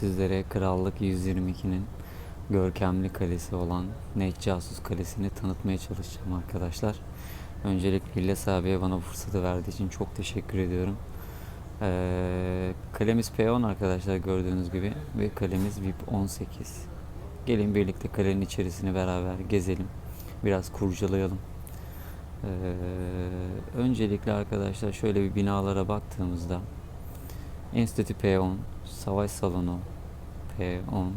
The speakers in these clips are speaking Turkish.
sizlere Krallık 122'nin görkemli kalesi olan Net Casus Kalesi'ni tanıtmaya çalışacağım arkadaşlar. Öncelikle İlyas abiye bana bu fırsatı verdiği için çok teşekkür ediyorum. Ee, kalemiz P10 arkadaşlar gördüğünüz gibi ve kalemiz VIP 18. Gelin birlikte kalenin içerisini beraber gezelim. Biraz kurcalayalım. Ee, öncelikle arkadaşlar şöyle bir binalara baktığımızda Enstitü P10, Savaş Salonu P10,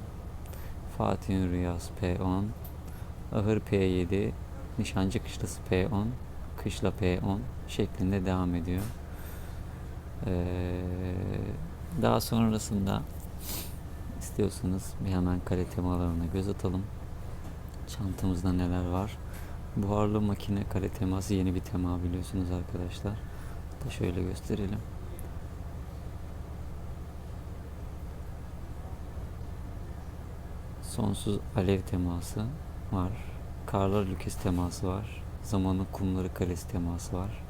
Fatih'in Rüyası P10, Ahır P7, Nişancı Kışlası P10, Kışla P10 şeklinde devam ediyor. Ee, daha sonrasında istiyorsanız bir hemen kale temalarına göz atalım. Çantamızda neler var? Buharlı makine kale teması yeni bir tema biliyorsunuz arkadaşlar. Da şöyle gösterelim. Sonsuz alev teması var. Karlar ülkesi teması var. Zamanın kumları kalesi teması var.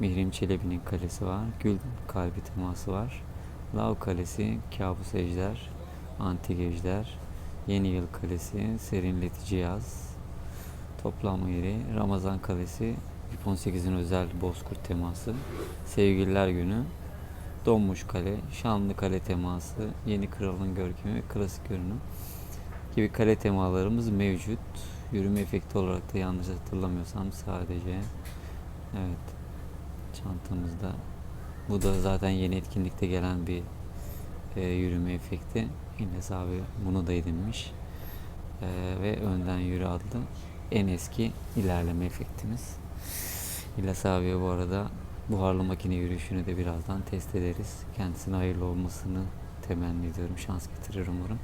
Mihrim Çelebi'nin kalesi var. Gül kalbi teması var. Lav kalesi, kabus ejder, antik ejder, yeni yıl kalesi, serinletici yaz, toplanma yeri, Ramazan kalesi, VIP 18'in özel bozkurt teması, sevgililer günü, donmuş kale, şanlı kale teması, yeni kralın görkemi klasik görünüm gibi kale temalarımız mevcut. Yürüme efekti olarak da yanlış hatırlamıyorsam sadece evet çantamızda bu da zaten yeni etkinlikte gelen bir e, yürüme efekti. İlyas abi bunu da edinmiş. E, ve önden yürü adlı en eski ilerleme efektimiz. İlyas abiye bu arada buharlı makine yürüyüşünü de birazdan test ederiz. Kendisine hayırlı olmasını temenni ediyorum. Şans getirir umarım.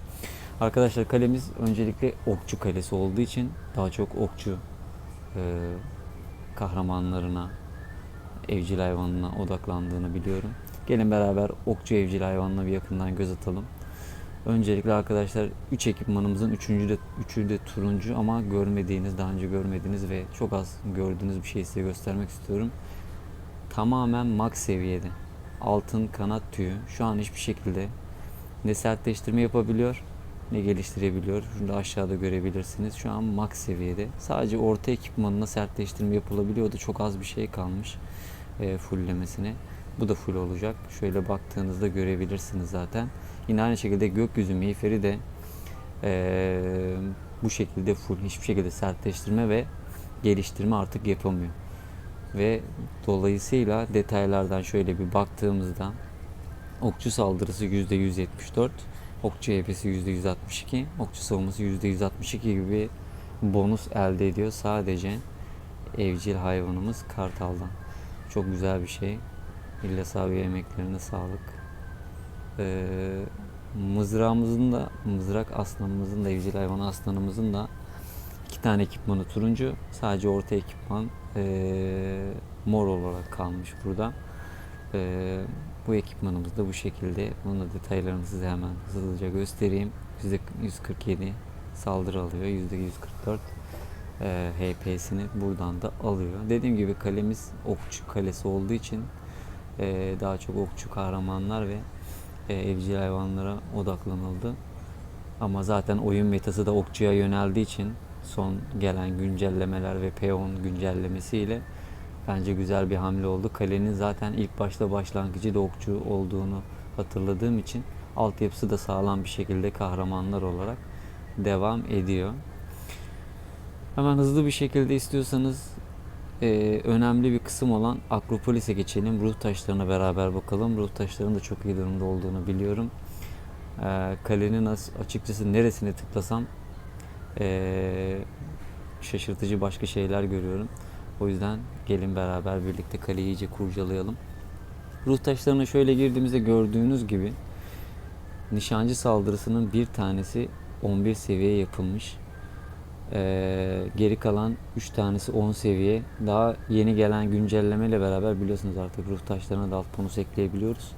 Arkadaşlar kalemiz öncelikle okçu kalesi olduğu için daha çok okçu e, kahramanlarına, evcil hayvanına odaklandığını biliyorum. Gelin beraber okçu evcil hayvanına bir yakından göz atalım. Öncelikle arkadaşlar 3 ekipmanımızın 3. de 3'ü de turuncu ama görmediğiniz, daha önce görmediğiniz ve çok az gördüğünüz bir şeyi size göstermek istiyorum. Tamamen max seviyede. Altın kanat tüyü. Şu an hiçbir şekilde ne sertleştirme yapabiliyor ne geliştirebiliyor. Şurada aşağıda görebilirsiniz. Şu an max seviyede. Sadece orta ekipmanına sertleştirme yapılabiliyordu. Çok az bir şey kalmış e, fulllemesine. Bu da full olacak. Şöyle baktığınızda görebilirsiniz zaten. Yine aynı şekilde gökyüzü miğferi de e, bu şekilde full. Hiçbir şekilde sertleştirme ve geliştirme artık yapamıyor. Ve dolayısıyla detaylardan şöyle bir baktığımızda okçu saldırısı %174, okçu HP'si %162, okçu savunması %162 gibi bonus elde ediyor sadece evcil hayvanımız kartaldan. Çok güzel bir şey. İlyas abi emeklerine sağlık. Ee, mızrağımızın da mızrak aslanımızın da evcil hayvan aslanımızın da iki tane ekipmanı turuncu. Sadece orta ekipman ee, mor olarak kalmış burada. Ee, bu ekipmanımız da bu şekilde. Bunun da detaylarını size hemen hızlıca göstereyim. %147 saldırı alıyor. %144 e, HP'sini buradan da alıyor. Dediğim gibi kalemiz okçu kalesi olduğu için e, daha çok okçu kahramanlar ve e, evcil hayvanlara odaklanıldı. Ama zaten oyun metası da okçuya yöneldiği için son gelen güncellemeler ve P10 güncellemesiyle bence güzel bir hamle oldu. Kalenin zaten ilk başta başlangıcı da okçu olduğunu hatırladığım için altyapısı da sağlam bir şekilde kahramanlar olarak devam ediyor. Hemen hızlı bir şekilde istiyorsanız e, önemli bir kısım olan Akropolis'e geçelim. Ruh taşlarına beraber bakalım. Ruh taşlarının da çok iyi durumda olduğunu biliyorum. E, kalenin as- açıkçası neresine tıklasam e, şaşırtıcı başka şeyler görüyorum. O yüzden gelin beraber birlikte kaleyi iyice kurcalayalım. Ruh taşlarına şöyle girdiğimizde gördüğünüz gibi nişancı saldırısının bir tanesi 11 seviye yapılmış. Ee, geri kalan 3 tanesi 10 seviye. Daha yeni gelen güncellemeyle beraber biliyorsunuz artık ruh taşlarına da alt bonus ekleyebiliyoruz.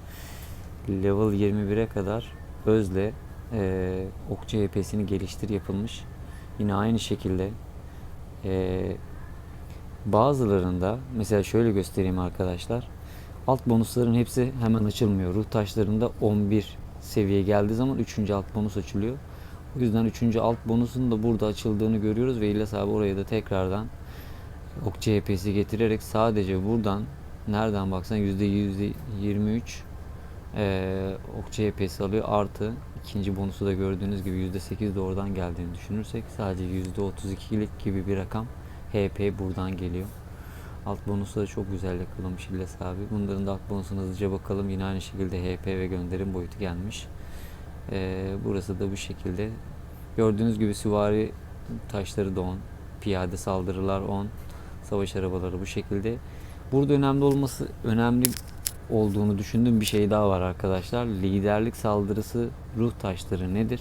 Level 21'e kadar özle e, okçu HP'sini geliştir yapılmış. Yine aynı şekilde e, bazılarında mesela şöyle göstereyim arkadaşlar. Alt bonusların hepsi hemen açılmıyor. Ruh taşlarında 11 seviye geldiği zaman 3. alt bonus açılıyor. O yüzden 3. alt bonusun da burada açıldığını görüyoruz ve İlyas abi oraya da tekrardan ok CHP'si getirerek sadece buradan nereden baksan %23 eee ok CHP'si alıyor artı ikinci bonusu da gördüğünüz gibi %8 de oradan geldiğini düşünürsek sadece %32'lik gibi bir rakam HP buradan geliyor. Alt bonusu da çok güzel yakalamış İlyas abi. Bunların da alt bonusuna hızlıca bakalım. Yine aynı şekilde HP ve gönderim boyutu gelmiş. Ee, burası da bu şekilde. Gördüğünüz gibi süvari taşları da 10. Piyade saldırılar 10. Savaş arabaları bu şekilde. Burada önemli olması önemli olduğunu düşündüğüm bir şey daha var arkadaşlar. Liderlik saldırısı ruh taşları nedir?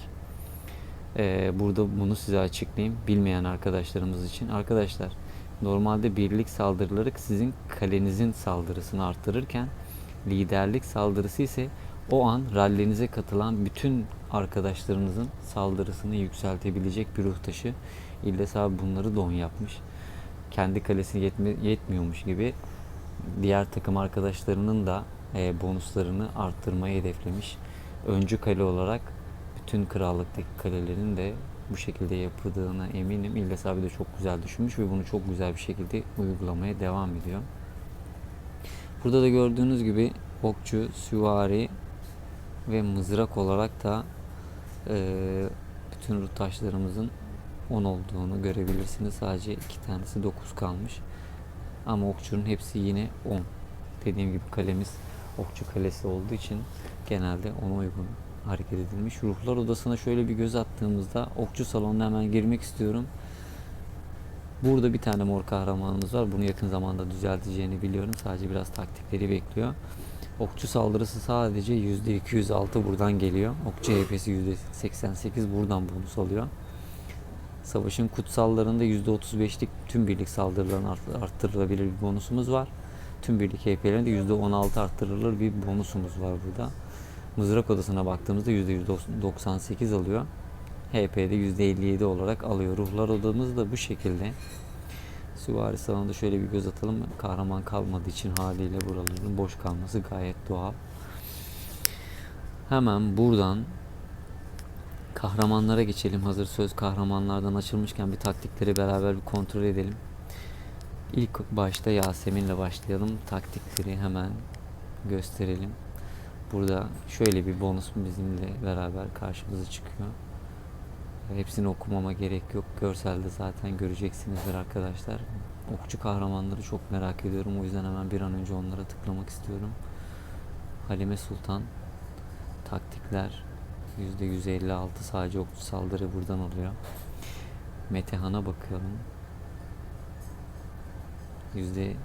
Ee, burada bunu size açıklayayım. Bilmeyen arkadaşlarımız için. Arkadaşlar normalde birlik saldırıları sizin kalenizin saldırısını arttırırken liderlik saldırısı ise o an rallinize katılan bütün arkadaşlarınızın saldırısını yükseltebilecek bir ruh taşı. İldes abi bunları don yapmış. Kendi kalesi yetmi, yetmiyormuş gibi diğer takım arkadaşlarının da e, bonuslarını arttırmayı hedeflemiş. Öncü kale olarak bütün krallıktaki kalelerin de bu şekilde yapıldığına eminim. İldes abi de çok güzel düşünmüş ve bunu çok güzel bir şekilde uygulamaya devam ediyor. Burada da gördüğünüz gibi okçu, süvari ve mızrak olarak da e, bütün ruh taşlarımızın 10 olduğunu görebilirsiniz. Sadece iki tanesi 9 kalmış. Ama okçunun hepsi yine 10. Dediğim gibi kalemiz okçu kalesi olduğu için genelde ona uygun hareket edilmiş. Ruhlar odasına şöyle bir göz attığımızda okçu salonuna hemen girmek istiyorum. Burada bir tane mor kahramanımız var. Bunu yakın zamanda düzelteceğini biliyorum. Sadece biraz taktikleri bekliyor. Okçu saldırısı sadece %206 buradan geliyor. Okçu HP'si %88 buradan bonus alıyor. Savaşın kutsallarında %35'lik tüm birlik saldırılarını art- arttırılabilir bir bonusumuz var. Tüm birlik HP'lerinde %16 arttırılır bir bonusumuz var burada. Mızrak odasına baktığımızda %198 alıyor. HP'de %57 olarak alıyor. Ruhlar odamız da bu şekilde. Süvari salonunda şöyle bir göz atalım. Kahraman kalmadığı için haliyle buraların boş kalması gayet doğal. Hemen buradan kahramanlara geçelim. Hazır söz kahramanlardan açılmışken bir taktikleri beraber bir kontrol edelim. İlk başta Yasemin'le başlayalım. Taktikleri hemen gösterelim. Burada şöyle bir bonus bizimle beraber karşımıza çıkıyor. Hepsini okumama gerek yok. Görselde zaten göreceksinizdir arkadaşlar. Okçu kahramanları çok merak ediyorum. O yüzden hemen bir an önce onlara tıklamak istiyorum. Halime Sultan taktikler %156 sadece okçu saldırı buradan oluyor. Metehan'a bakalım. %156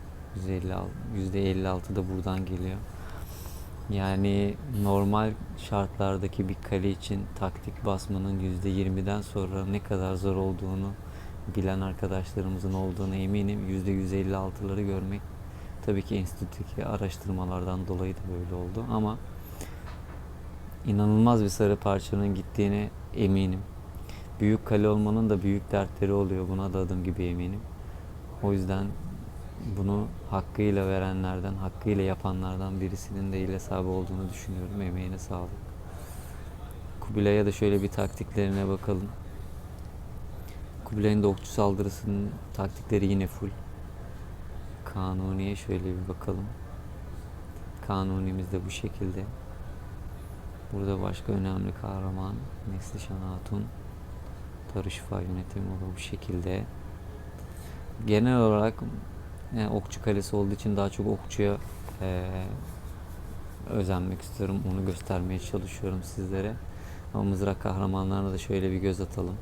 %56 da buradan geliyor. Yani normal şartlardaki bir kale için taktik basmanın %20'den sonra ne kadar zor olduğunu bilen arkadaşlarımızın olduğuna eminim. %156'ları görmek tabii ki enstitüdeki araştırmalardan dolayı da böyle oldu ama inanılmaz bir sarı parçanın gittiğine eminim. Büyük kale olmanın da büyük dertleri oluyor. Buna da adım gibi eminim. O yüzden bunu hakkıyla verenlerden, hakkıyla yapanlardan birisinin de il hesabı olduğunu düşünüyorum. Emeğine sağlık. Kubilay'a da şöyle bir taktiklerine bakalım. Kubilay'ın da okçu saldırısının taktikleri yine full. Kanuni'ye şöyle bir bakalım. Kanuni'miz de bu şekilde. Burada başka önemli kahraman Neslişan Hatun. Darüşşafa yönetimi o da bu şekilde. Genel olarak yani okçu kalesi olduğu için daha çok okçuya eee, özenmek istiyorum. Onu göstermeye çalışıyorum sizlere. Ama mızrak kahramanlarına da şöyle bir göz atalım.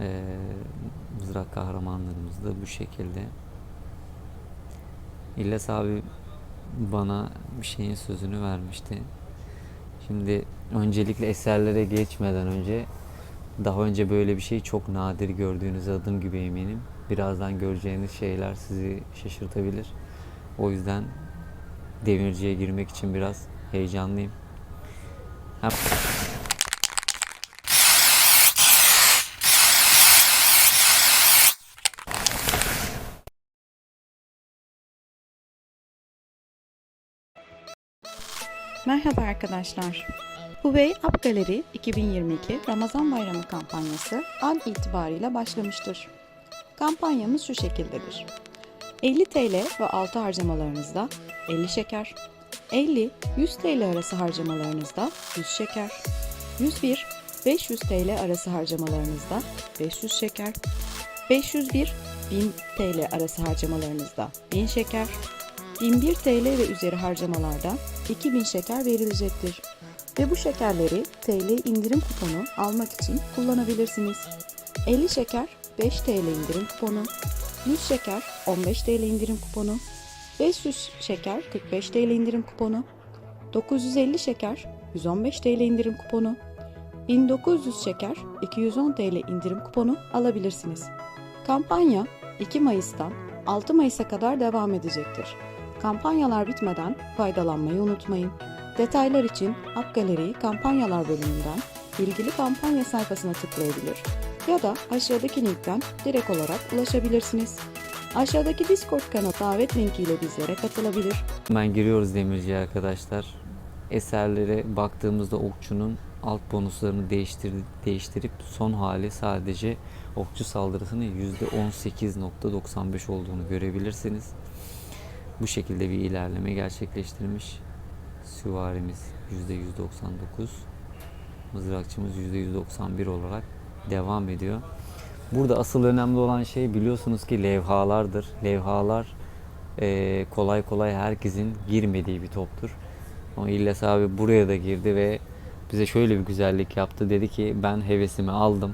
Eee, mızrak kahramanlarımız da bu şekilde. İlles abi bana bir şeyin sözünü vermişti. Şimdi öncelikle eserlere geçmeden önce daha önce böyle bir şey çok nadir gördüğünüz adım gibi eminim. Birazdan göreceğiniz şeyler sizi şaşırtabilir. O yüzden demirciye girmek için biraz heyecanlıyım. Hem Merhaba arkadaşlar. Huawei App Gallery 2022 Ramazan Bayramı kampanyası an itibariyle başlamıştır. Kampanyamız şu şekildedir. 50 TL ve altı harcamalarınızda 50 şeker, 50-100 TL arası harcamalarınızda 100 şeker, 101-500 TL arası harcamalarınızda 500 şeker, 501 1000 TL arası harcamalarınızda 1000 şeker, 1001 TL ve üzeri harcamalarda 2000 şeker verilecektir. Ve bu şekerleri TL indirim kuponu almak için kullanabilirsiniz. 50 şeker 5 TL indirim kuponu, 100 şeker 15 TL indirim kuponu, 500 şeker 45 TL indirim kuponu, 950 şeker 115 TL indirim kuponu, 1900 şeker 210 TL indirim kuponu alabilirsiniz. Kampanya 2 Mayıs'tan 6 Mayıs'a kadar devam edecektir. Kampanyalar bitmeden faydalanmayı unutmayın. Detaylar için App Gallery kampanyalar bölümünden ilgili kampanya sayfasına tıklayabilir ya da aşağıdaki linkten direkt olarak ulaşabilirsiniz. Aşağıdaki Discord kanal davet linki ile bizlere katılabilir. Hemen giriyoruz demirci arkadaşlar. Eserlere baktığımızda okçunun alt bonuslarını değiştir değiştirip son hali sadece okçu saldırısının %18.95 olduğunu görebilirsiniz. Bu şekilde bir ilerleme gerçekleştirmiş. Süvarimiz %199. Mızrakçımız %191 olarak devam ediyor. Burada asıl önemli olan şey biliyorsunuz ki levhalardır. Levhalar eee, kolay kolay herkesin girmediği bir toptur. Ama İlyas abi buraya da girdi ve bize şöyle bir güzellik yaptı. Dedi ki ben hevesimi aldım.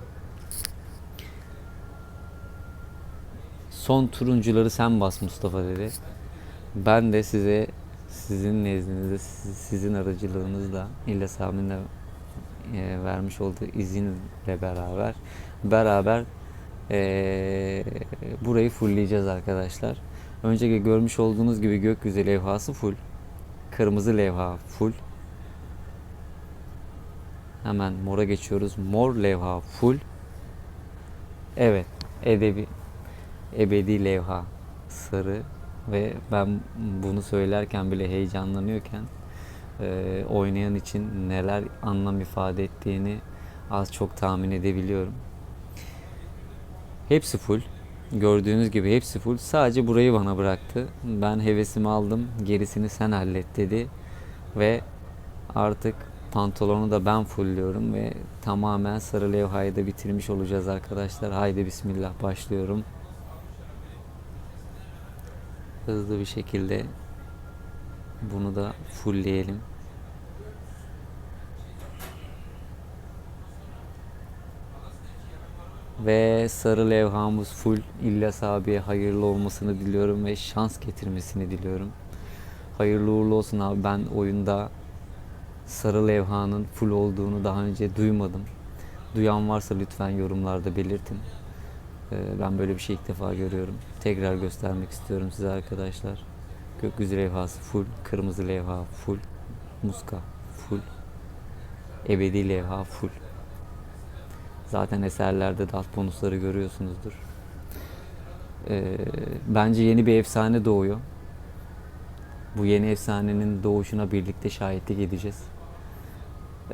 Son turuncuları sen bas Mustafa dedi. Ben de size sizin nezdinizde siz- sizin aracılığınızla İlyas abinin de e, vermiş olduğu izinle beraber beraber e, burayı fullleyeceğiz arkadaşlar. Önceki görmüş olduğunuz gibi gökyüzü levhası full. Kırmızı levha full. Hemen mora geçiyoruz. Mor levha full. Evet. Edebi ebedi levha sarı ve ben bunu söylerken bile heyecanlanıyorken e, oynayan için neler anlam ifade ettiğini az çok tahmin edebiliyorum. Hepsi full. Gördüğünüz gibi hepsi full. Sadece burayı bana bıraktı. Ben hevesimi aldım. Gerisini sen hallet dedi. Ve artık pantolonu da ben fullliyorum ve tamamen sarı levhayı da bitirmiş olacağız arkadaşlar. Haydi bismillah başlıyorum. Hızlı bir şekilde bunu da fullleyelim. Ve sarı levhamız full. İlyas abiye hayırlı olmasını diliyorum ve şans getirmesini diliyorum. Hayırlı uğurlu olsun abi. Ben oyunda sarı levhanın full olduğunu daha önce duymadım. Duyan varsa lütfen yorumlarda belirtin. Ee, Ben böyle bir şey ilk defa görüyorum. Tekrar göstermek istiyorum size arkadaşlar. Gökyüzü levhası full, kırmızı levha full, muska full, ebedi levha full. Zaten eserlerde de alt bonusları görüyorsunuzdur. Ee, bence yeni bir efsane doğuyor. Bu yeni efsanenin doğuşuna birlikte şahitlik edeceğiz.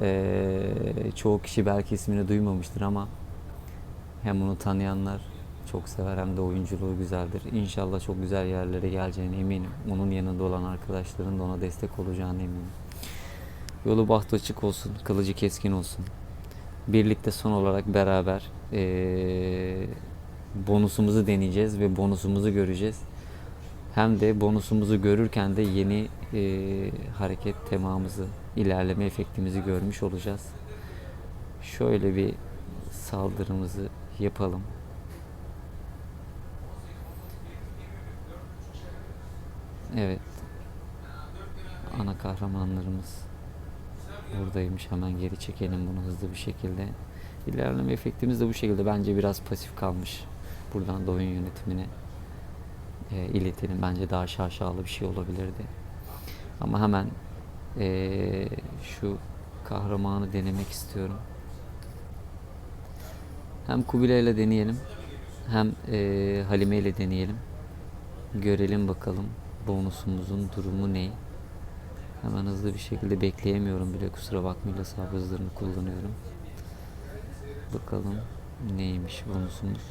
Ee, çoğu kişi belki ismini duymamıştır ama hem onu tanıyanlar çok sever hem de oyunculuğu güzeldir. İnşallah çok güzel yerlere geleceğine eminim. Onun yanında olan arkadaşların da ona destek olacağına eminim. Yolu bahtı açık olsun, kılıcı keskin olsun. Birlikte son olarak beraber eee, bonusumuzu deneyeceğiz ve bonusumuzu göreceğiz. Hem de bonusumuzu görürken de yeni eee, hareket temamızı, ilerleme efektimizi görmüş olacağız. Şöyle bir saldırımızı yapalım. Evet. Ana kahramanlarımız buradaymış. Hemen geri çekelim bunu hızlı bir şekilde. İlerleme efektimiz de bu şekilde. Bence biraz pasif kalmış. Buradan da oyun yönetimine e, iletelim. Bence daha şaşalı bir şey olabilirdi. Ama hemen e, şu kahramanı denemek istiyorum. Hem Kubilay ile deneyelim. Hem e, Halime ile deneyelim. Görelim bakalım bonusumuzun durumu ne. Hemen hızlı bir şekilde bekleyemiyorum bile kusura bakmayın hesap hızlarını kullanıyorum. Bakalım neymiş bonusumuz.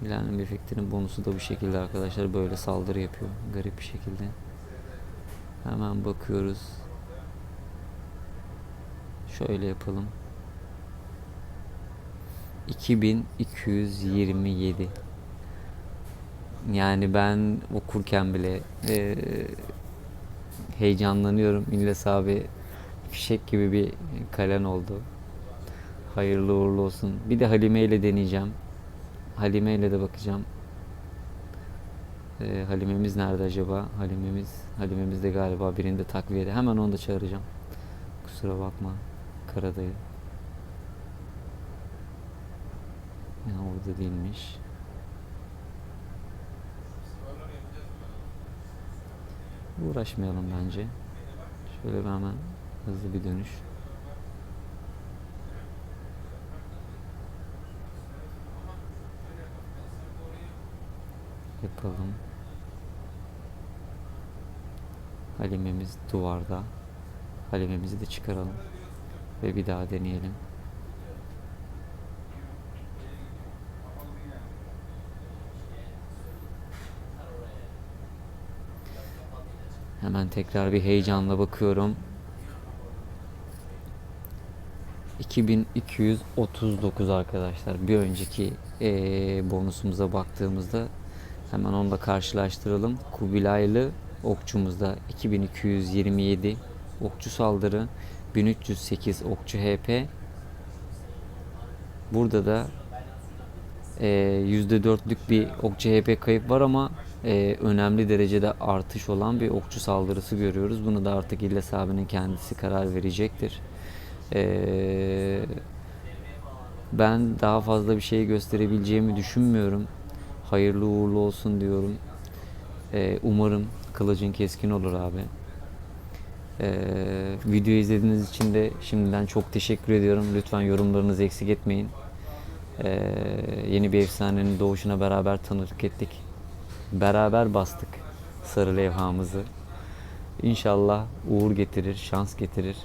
Millennium efektinin bonusu da bu şekilde arkadaşlar böyle saldırı yapıyor garip bir şekilde. Hemen bakıyoruz. Şöyle yapalım. 2227 yani ben okurken bile eee, heyecanlanıyorum. İlles abi fişek gibi bir kalen oldu. Hayırlı uğurlu olsun. Bir de Halime ile deneyeceğim. Halime ile de bakacağım. Eee, Halimemiz nerede acaba? Halimemiz, Halimemiz de galiba birinde takviyede. Hemen onu da çağıracağım. Kusura bakma. Karadayı. Ya orada değilmiş. Uğraşmayalım bence. Şöyle bir hemen hızlı bir dönüş. Yapalım. Halimemiz duvarda. Halimemizi de çıkaralım. Ve bir daha deneyelim. Hemen tekrar bir heyecanla bakıyorum. 2239 arkadaşlar. Bir önceki eee, bonusumuza baktığımızda hemen onu da karşılaştıralım. Kubilaylı okçumuzda 2227 okçu saldırı, 1308 okçu HP. Burada da eee, %4'lük bir okçu HP kayıp var ama eee, önemli derecede artış olan bir okçu saldırısı görüyoruz. Bunu da artık İlles abinin kendisi karar verecektir. Eee, ben daha fazla bir şey gösterebileceğimi düşünmüyorum. Hayırlı uğurlu olsun diyorum. Eee, umarım kılıcın keskin olur abi. Eee videoyu izlediğiniz için de şimdiden çok teşekkür ediyorum. Lütfen yorumlarınızı eksik etmeyin. Eee, yeni bir efsanenin doğuşuna beraber tanıklık ettik. Beraber bastık sarı levhamızı. İnşallah uğur getirir, şans getirir.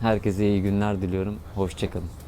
Herkese iyi günler diliyorum. Hoşçakalın.